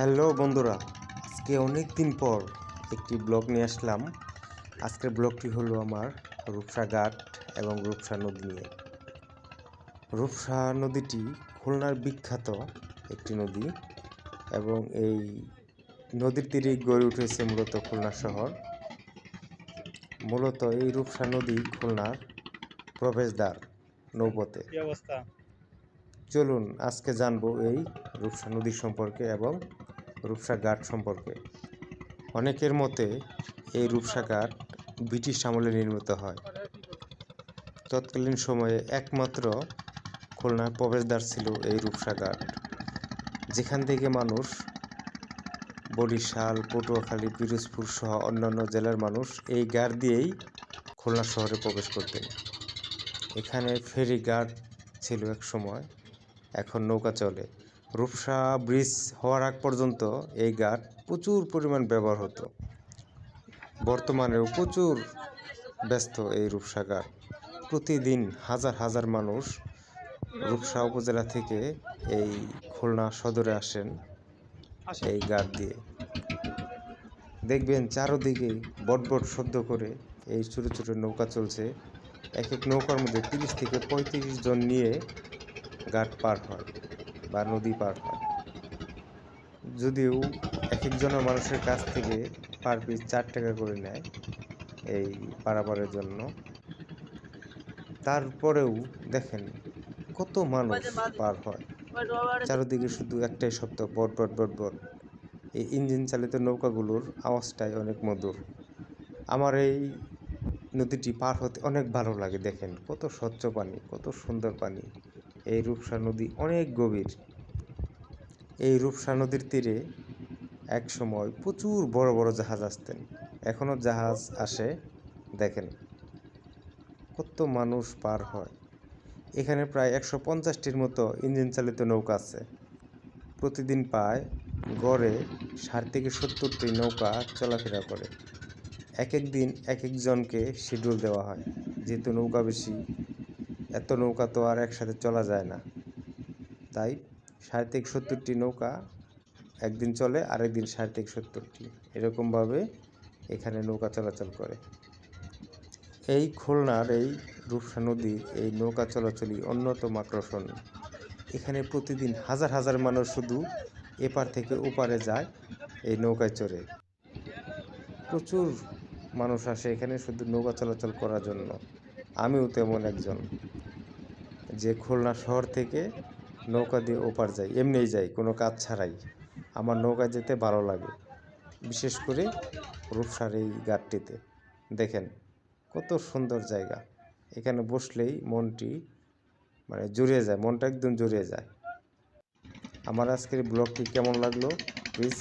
Hello বন্ধুরা আজকে অনেক দিন পর একটি ব্লগ নিয়ে আসলাম। আজকের ব্লগটি হলো আমার রূপসা ঘাট এবং রূপসা নদী নিয়ে। রূপসা নদীটি খুলনার বিখ্যাত একটি নদী এবং এই নদীর তীরে গড়ে উঠেছে মূলত খুলনা শহর। মূলত এই রূপসা নদী খুলনার প্রবেশদ্বার নৌপথে। অবস্থা? চলুন আজকে জানব এই রূপসা নদী সম্পর্কে এবং রূপসা ঘাট সম্পর্কে। অনেকের মতে এই রূপসা ঘাট ব্রিটিশ আমলে নির্মিত হয়। তৎকালীন সময়ে একমাত্র খুলনার প্রবেশদ্বার ছিল এই রূপসা ঘাট যেখান থেকে মানুষ বরিশাল, পটুয়াখালী, পিরোজপুর সহ অন্যান্য জেলার মানুষ এই ঘাট দিয়েই খুলনা শহরে প্রবেশ করতেন। এখানে ফেরি ঘাট ছিল এক সময়, এখন নৌকা চলে। রূপসা ব্রিজ হওয়ার আগ পর্যন্ত এই ঘাট প্রচুর পরিমাণ ব্যবহার হতো। বর্তমানেও প্রচুর ব্যস্ত এই রূপসা ঘাট প্রতিদিন হাজার হাজার মানুষ রূপসা উপজেলা থেকে এই খুলনা সদরে আসেন এই ঘাট দিয়ে। দেখবেন চারোদিকে বট বট শব্দ করে এই ছোটো ছোটো নৌকা চলছে। এক এক নৌকার মধ্যে তিরিশ থেকে পঁয়ত্রিশ জন নিয়ে ঘাট পার হয়। বা নদী পার হয়। যদিও এক একজনের মানুষের কাছ থেকে পার পিস চার টাকা করে নেয় এই পারাপারের জন্য। তারপরেও দেখেন কত মানুষ পার হয়। চারিদিকে শুধু একটাই শব্দ, বট বট বট বট। এই ইঞ্জিন চালিত নৌকাগুলোর আওয়াজটাই অনেক মধুর। আমার এই নদীটি পার হতে অনেক ভালো লাগে দেখেন। কত স্বচ্ছ পানি, কত সুন্দর পানি। এই রূপসা নদী অনেক গভীর। এই রূপসা নদীর তীরে এক সময় প্রচুর বড় বড় জাহাজ আসতেন। এখনও জাহাজ আসে, দেখেন। কত মানুষ পার হয়। এখানে প্রায় একশো পঞ্চাশটির মতো ইঞ্জিন চালিত নৌকা আছে। প্রতিদিন প্রায় গড়ে ষাট থেকে সত্তরটি নৌকা চলাফেরা করে। এক এক দিন এক একজনকে শিডিউল দেওয়া হয়, যেহেতু নৌকা বেশি এত নৌকা তো আর একসাথে চলা যায় না। তাই ষাট থেকে সত্তরটি নৌকা একদিন চলে, আরেকদিন ষাট থেকে সত্তরটি। এরকমভাবে এখানে নৌকা চলাচল করে। এই খুলনার এই রূপসা নদীর এই নৌকা চলাচলই অন্যতম আকর্ষণ। এখানে প্রতিদিন হাজার হাজার মানুষ শুধু এপার থেকে ওপারে যায় এই নৌকায় চড়ে। প্রচুর মানুষ আসে এখানে শুধু নৌকা চলাচল করার জন্য। আমিও তেমন একজন। যে খুলনা শহর থেকে নৌকা দিয়ে ওপার যাই, এমনিই যাই, কোনো কাজ ছাড়াই। আমার নৌকা যেতে ভালো লাগে, বিশেষ করে রূপসার এই ঘাটটিতে। দেখেন, কত সুন্দর জায়গা। এখানে বসলেই মনটি মানে জুড়িয়ে যায়, মনটা একদম জুড়িয়ে যায়। আমার আজকের ব্লগটি কেমন লাগল? প্লিজ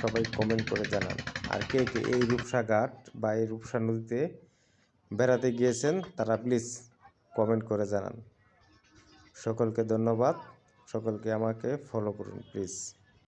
সবাই কমেন্ট করে জানান। আর কে কে এই রূপসা ঘাট বা এই রূপসা নদীতে বেড়াতে গিয়েছেন, তারা প্লিজ কমেন্ট করে জানান। সকলকে ধন্যবাদ। সকলকে আমাকে ফলো করুন প্লিজ